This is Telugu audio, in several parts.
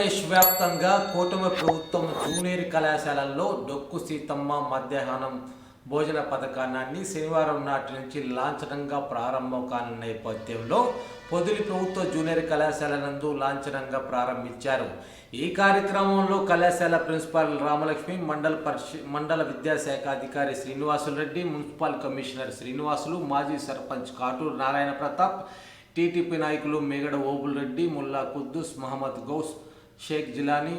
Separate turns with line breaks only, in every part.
ఆంధ్రప్రదేశ్ వ్యాప్తంగా కూటమి ప్రభుత్వం జూనియర్ కళాశాలల్లో డొక్కు సీతమ్మ మధ్యాహ్నం భోజన పథకాన్ని శనివారం నాటి నుంచి లాంఛనంగా ప్రారంభం కాని నేపథ్యంలో పొదిలి ప్రభుత్వ జూనియర్ కళాశాల నందు లాంఛనంగా ప్రారంభించారు. ఈ కార్యక్రమంలో కళాశాల ప్రిన్సిపాల్ రామలక్ష్మి మండల పరిష మండల విద్యాశాఖ అధికారి శ్రీనివాసులు రెడ్డి మున్సిపల్ కమిషనర్ శ్రీనివాసులు మాజీ సర్పంచ్ కాటూరు నారాయణ ప్రతాప్ టీటీపీ నాయకులు మేగడ ఓబుల్ రెడ్డి ముల్లా కుద్దూస్ మహమ్మద్ గౌస్ షేక్ జిలానీ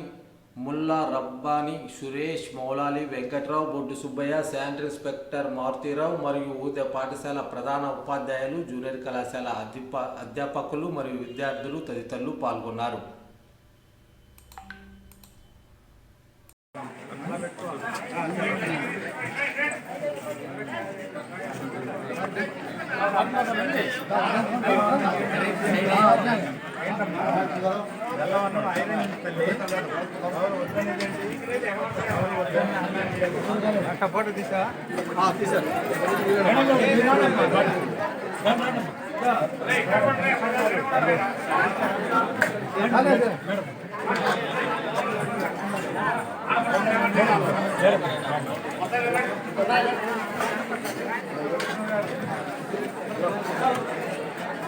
ముల్లా రబ్బానీ సురేష్ మౌలాలి వెంకట్రావు బొడ్డు సుబ్బయ్య శానిటరీ ఇన్స్పెక్టర్ మారుతీరావు మరియు ఊద పాఠశాల ప్రధాన ఉపాధ్యాయులు జూనియర్ కళాశాల అధిప అధ్యాపకులు మరియు విద్యార్థులు తదితరులు పాల్గొన్నారు.
ఫోటో తీసా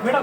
మేడం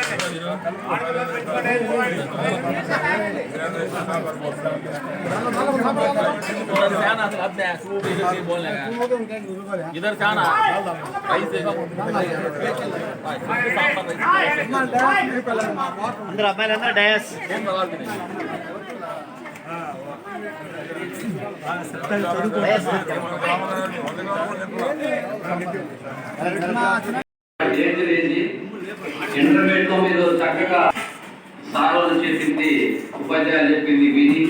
इधर से आना ऐसे
అందరు అబ్బాయిలు అందరూ డయాస్
చేసి ఇంటర్మీడియట్ మీద చక్కగా సారోలు చెప్పింది ఉపాధ్యాయులు చెప్పింది విని